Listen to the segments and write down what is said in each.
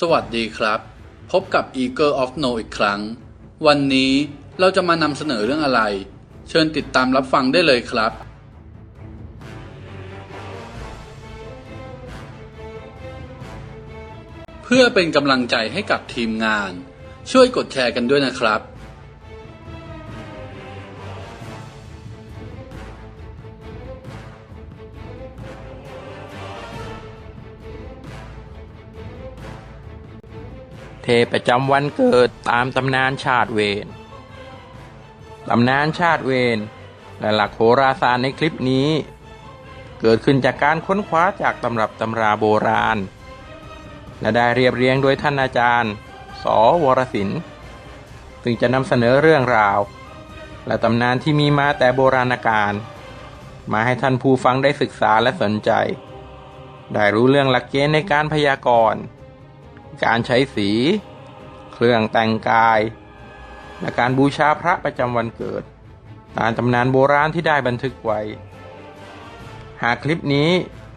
สวัสดีครับ พบกับ Eagle of No อีกครั้ง วันนี้เราจะมานำเสนอเรื่องอะไร เชิญติดตามรับฟังได้เลยครับ เพื่อเป็นกำลังใจให้กับทีมงาน ช่วยกดแชร์กันด้วยนะครับ เทประจำวันเกิดตามตำนานชาติเวรตำนานชาติเวรและหลักโหราศาสตร์ในคลิปนี้ เกิดขึ้นจากการค้นคว้าจากตำรับตำราโบราณ และได้เรียบเรียงโดยท่านอาจารย์ สวรศิลป์ซึ่งจะนำเสนอเรื่องราว และตำนานที่มีมาแต่โบราณกาลมาให้ท่านผู้ฟังได้ศึกษาและสนใจ ได้รู้เรื่องหลักเกณฑ์ในการพยากรณ์ การใช้สี เครื่องแต่งกาย และการบูชาพระประจำวันเกิด ตามตำนานโบราณที่ได้บันทึกไว้ หากคลิปนี้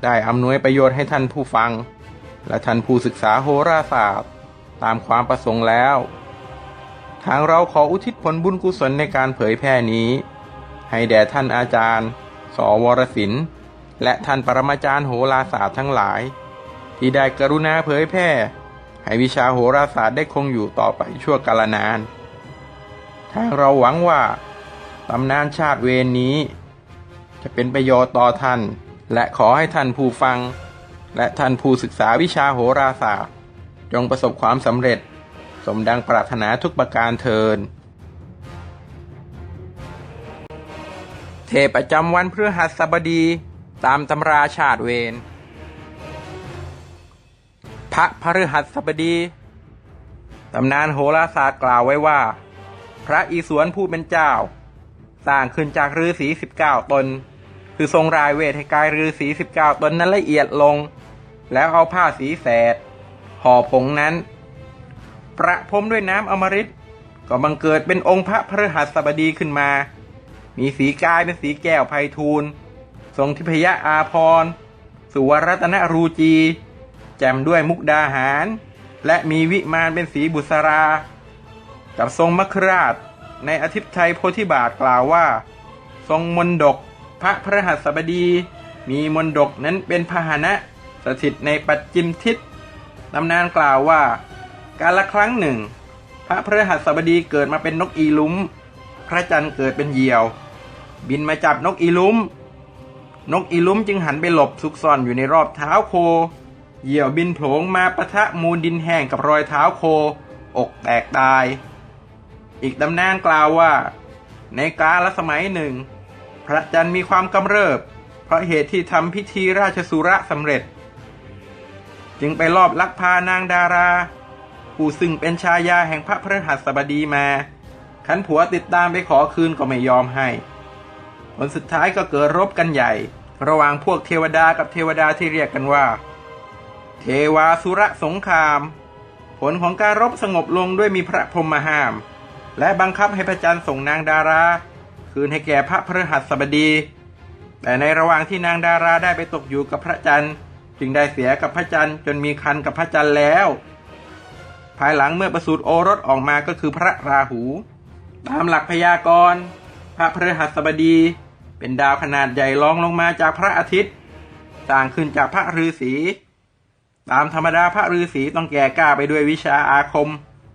ได้อำนวยประโยชน์ให้ท่านผู้ฟัง และท่านผู้ศึกษาโหราศาสตร์ ตามความประสงค์แล้ว ทางเราขออุทิศผลบุญกุศลในการเผยแพร่นี้ ให้แด่ท่านอาจารย์ สวรศิลป์และท่านปรมาจารย์โหราศาสตร์ทั้งหลาย ที่ได้กรุณาเผยแพร่ ให้วิชาโหราศาสตร์ได้คงอยู่ต่อไปชั่วกาลนาน ทางเราหวังว่าตำนานชาติเวรนนี้ จะเป็นประโยชน์ต่อท่าน และขอให้ท่านผู้ฟัง และท่านผู้ศึกษาวิชาโหราศาสตร์ จงประสบความสำเร็จ สมดังปรารถนาทุกประการเทินเทพประจำวันพฤหัสบดีตามตำราชาติเวร ระพฤหัสบดี ตำนานโหราศาสตร์กล่าวไว้ว่า พระอีสวนผู้เป็นเจ้า สร้างขึ้นจากฤาษีสิบเก้าตน คือทรงรายเวทให้กายฤาษีสิบเก้าตนนั้นละเอียดลง แล้วเอาผ้าสีแสดห่อผงนั้น ประพรมด้วยน้ำอมฤตก็บังเกิดเป็นองค์พระพฤหัสบดีขึ้นมา มีสีกายเป็นสีแก้วไพฑูรย์ทรงทิพยะอาภรณ์สุวรัตนรูจี แจ่มด้วยมุกดาหาร และมีวิมานเป็นสีบุษรา กับทรงมคราช ในอาทิตย์ไทยโพธิบาทกล่าวว่า ทรงมนดกพระพระหัสบดี มีมนดกนั้นเป็นพาหนะสถิตในปัจจิมทิศตำนานกล่าวว่า การละครั้งหนึ่ง พระพระหัสบดีเกิดมาเป็นนกอีลุ้ม พระจันทร์เกิดเป็นเหยี่ยว บินมาจับนกอีลุ้มนกอีลุ้มจึงหันไปหลบซุกซ่อนอยู่ในรอบเท้าโค เหยี่ยวบินโผลงมาปะทะมูลดินแห้งกับรอยเท้าโค อกแตกตาย อีกตำนานกล่าวว่า ในกาลสมัยหนึ่ง พระจันทร์มีความกำเริบ เพราะเหตุที่ทำพิธีราชสุระสำเร็จ จึงไปลอบลักพานางดารา ผู้ซึ่งเป็นชายาแห่งพระพฤหัสบดีมาขันผัวติดตามไปขอคืนก็ไม่ยอมให้ ผลสุดท้ายก็เกิดรบกันใหญ่ ระหว่างพวกเทวดากับเทวดาที่เรียกกันว่า เทวาสุระสงคราม ผลของการรบสงบลงด้วยมีพระพรหมมาห้าม และบังคับให้พระจันทร์ส่งนางดารา คืนให้แก่พระพฤหัสบดี แต่ในระหว่างที่นางดาราได้ไปตกอยู่กับพระจันทร์ จึงได้เสียกับพระจันทร์จนมีคันกับพระจันทร์แล้ว ภายหลังเมื่อประสูติโอรสออกมาก็คือพระราหู ตามหลักพยากรณ์พระพฤหัสบดี เป็นดาวขนาดใหญ่รองลงมาจากพระอาทิตย์สร้างขึ้นจากพระฤาษี ตามธรรมดาพระฤาษีต้องแก่กล้าไปด้วยวิชาอาคม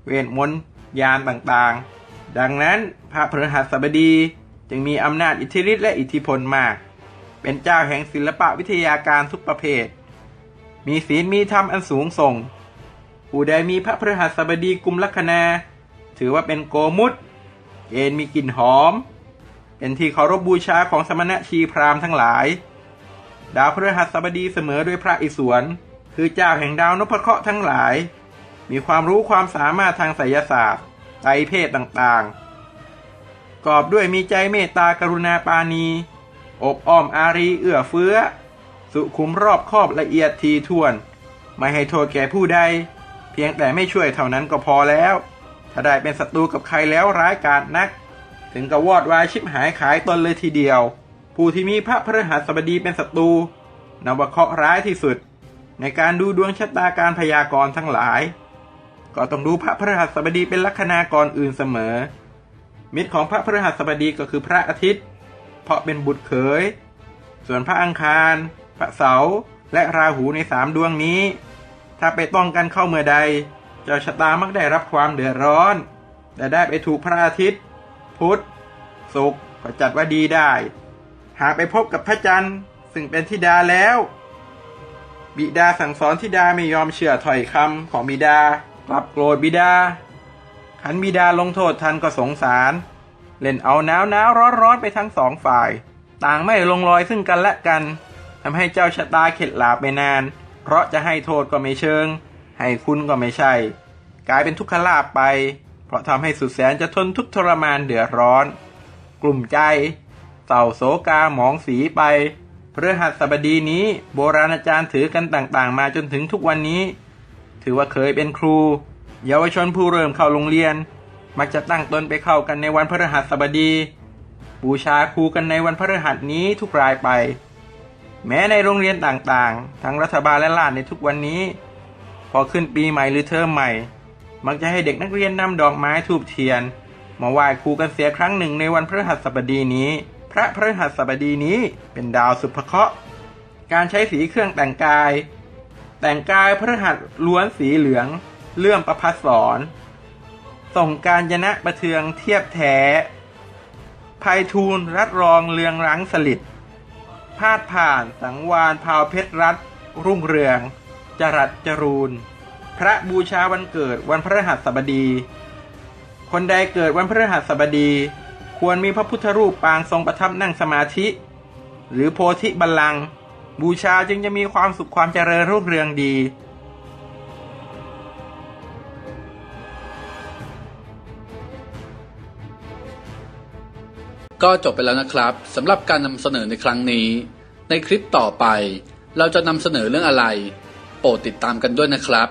เวทมนต์ยานต่างๆ ดังนั้นพระพฤหัสบดีจึงมีอำนาจอิทธิฤทธิ์และอิทธิพลมาก เป็นเจ้าแห่งศิลปะวิทยาการทุกประเภท มีศีลมีธรรมอันสูงส่ง ผู้ใดมีพระพฤหัสบดีกุมลัคนา ถือว่าเป็นโกมุตเกณฑ์มีกลิ่นหอม เป็นที่เคารพบบูชาของสมณะชีพราหมณ์ทั้งหลาย ดาวพฤหัสบดีเสมอด้วยพระอิศวร คือเจ้าแห่งดาวนพเคราะห์ทั้งหลาย มีความรู้ความสามารถทางไสยศาสตร์ไตรเพศต่างๆ กอบด้วยมีใจเมตตากรุณาปานี อบอ้อมอารีเอื้อเฟื้อ สุขุมรอบคอบละเอียดทีท่วน ไม่ให้โทษแก่ผู้ใด เพียงแต่ไม่ช่วยเท่านั้นก็พอแล้ว ถ้าได้เป็นศัตรูกับใครแล้วร้ายกาจนัก ถึงกับวอดวายชิบหายขายตนเลยทีเดียว ผู้ที่มีพระพฤหัสบดีเป็นศัตรูนวเคราะห์ร้ายที่สุด ในการดูดวงชะตาการพยากรณ์ทั้งหลาย ก็ต้องดูพระพฤหัสบดีเป็นลัคนากรอื่นเสมอ มิตรของพระพฤหัสบดีก็คือพระอาทิตย์ เพราะเป็นบุตรเขย ส่วนพระอังคาร พระเสาร์และราหูในสามดวงนี้ ถ้าไปต้องกันเข้าเมื่อใด เจ้าชะตามักได้รับความเดือดร้อน แต่ได้ไปถูกพระอาทิตย์ พุธศุกร์ก็จัดว่าดีได้ หากไปพบกับพระจันทร์ซึ่งเป็นธิดาแล้ว บิดาสั่งสอนธิดาไม่ยอมเชื่อถ้อยคำของบิดากลับโกรธบิดาขันบิดาลงโทษทันก็สงสาร เล่นเอาหนาวหนาวร้อนร้อนไปทั้งสองฝ่าย ต่างไม่ลงรอยซึ่งกันและกันทำให้เจ้าชะตาเข็ดหลาบไปนาน เพราะจะให้โทษก็ไม่เชิง ให้คุณก็ไม่ใช่ กลายเป็นทุกขลาบไป เพราะทำให้สุดแสนจะทนทุกทรมานเดือดร้อน กลุ่มใจเศร้าโศกาหมองสีไป พฤหัสบดีนี้โบราณอาจารย์ถือกันต่างๆ มาจนถึงทุกวันนี้ ถือว่าเคยเป็นครู เยาวชนผู้เริ่มเข้าโรงเรียน มักจะตั้งตนไปเข้ากันในวันพฤหัสบดี บูชาครูกันในวันพฤหัสนี้ทุกรายไป แม้ในโรงเรียนต่างๆ ทั้งรัฐบาลและลานในทุกวันนี้ พอขึ้นปีใหม่หรือเทอมใหม่ มักจะให้เด็กนักเรียนนำดอกไม้ทูบเทียน มาไหว้ครูกันเสียครั้งหนึ่งในวันพฤหัสบดีนี้ พระพฤหัสบดีนี้เป็นดาวสุภเคราะห์การใช้สีเครื่องแต่งกาย แต่งกายพฤหัสล้วนสีเหลืองเลื่อมประพัสสอนส่งการยนะประเทืองเทียบแท้ภัยทูลรัดรองเรืองรังสลิดพาดผ่านสังวานพาวเพชรรัตรุ่งเรือง จรัสจรูน พระบูชาวันเกิดวันพฤหัสบดี คนใดเกิดวันพฤหัสบดี ควรมีพระพุทธรูปปางทรงประทับนั่งสมาธิ หรือโพธิบัลลังก์บูชาจึงจะมีความสุขความเจริญรุ่งเรืองดี ก็จบไปแล้วนะครับสำหรับการนำเสนอในครั้งนี้ ในคลิปต่อไป เราจะนำเสนอเรื่องอะไร โปรดติดตามกันด้วยนะครับ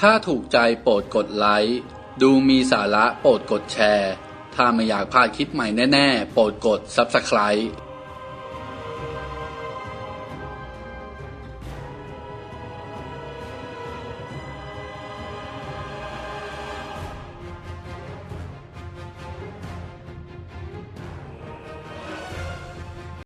ถ้าถูกใจโปรดกดไลค์ ดูมีสาระโปรดกดแชร์ ถ้าไม่อยากพลาดคลิปใหม่แน่ ๆ โปรดกด Subscribe